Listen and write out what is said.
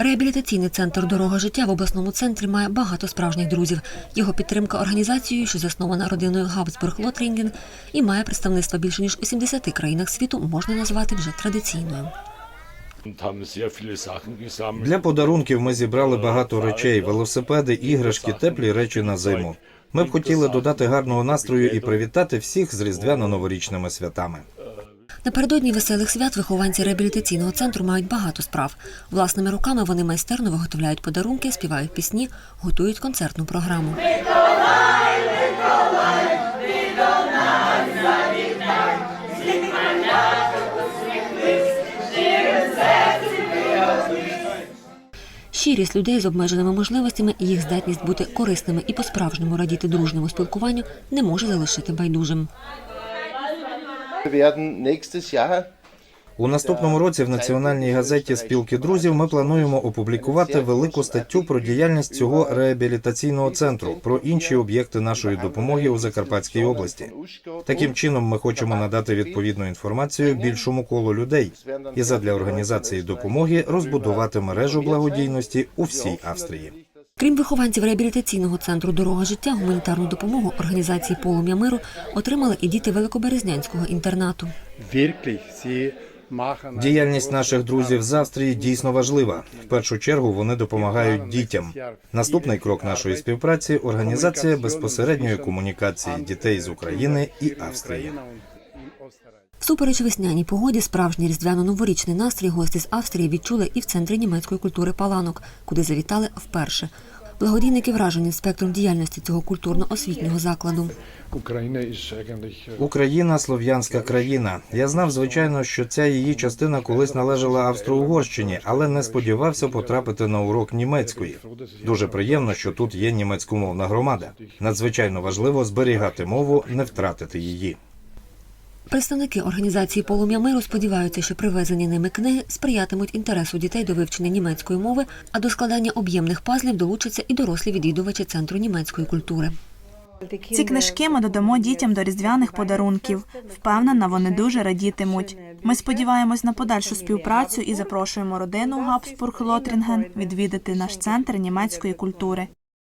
Реабілітаційний центр Дорога життя в обласному центрі має багато справжніх друзів. Його підтримка організацією, що заснована родиною Габсбург Лотрінген і має представництво більше ніж у 70 країнах світу, можна назвати вже традиційною. Для подарунків ми зібрали багато речей: велосипеди, іграшки, теплі речі на зиму. Ми б хотіли додати гарного настрою і привітати всіх з різдвяно-новорічними святами. Напередодні веселих свят вихованці реабілітаційного центру мають багато справ. Власними руками вони майстерно виготовляють подарунки, співають пісні, готують концертну програму. Щирість людей з обмеженими можливостями і їх здатність бути корисними і по-справжньому радіти дружньому спілкуванню не може залишити байдужим. У наступному році в національній газеті Спілки друзів ми плануємо опублікувати велику статтю про діяльність цього реабілітаційного центру, про інші об'єкти нашої допомоги у Закарпатській області. Таким чином, ми хочемо надати відповідну інформацію більшому колу людей і задля організації допомоги розбудувати мережу благодійності у всій Австрії. Крім вихованців реабілітаційного центру Дорога життя, гуманітарну допомогу організації Полум'я миру отримали і діти Великоберезнянського інтернату. Діяльність наших друзів з Австрії дійсно важлива. В першу чергу вони допомагають дітям. Наступний крок нашої співпраці організація безпосередньої комунікації дітей з України і Австрії. Всупереч весняній погоді, справжній різдвяно-новорічний настрій гості з Австрії відчули і в центрі німецької культури Паланок, куди завітали вперше. Благодійники вражені спектром діяльності цього культурно-освітнього закладу. Україна äh, Україна слов'янська країна. Я знав, звичайно, що ця її частина колись належала Австро-Угорщині, але не сподівався потрапити на урок німецької. Дуже приємно, що тут є німецькомовна громада. Надзвичайно важливо зберігати мову, не втратити її. Представники організації Полум'я миру сподіваються, що привезені ними книги сприятимуть інтересу дітей до вивчення німецької мови, а до складання об'ємних пазлів долучаться і дорослі відвідувачі центру німецької культури. Ці книжки ми додамо дітям до різдвяних подарунків. Впевнена, вони дуже радітимуть. Ми сподіваємось на подальшу співпрацю і запрошуємо родину Габсбург Лотрінген відвідати наш центр німецької культури.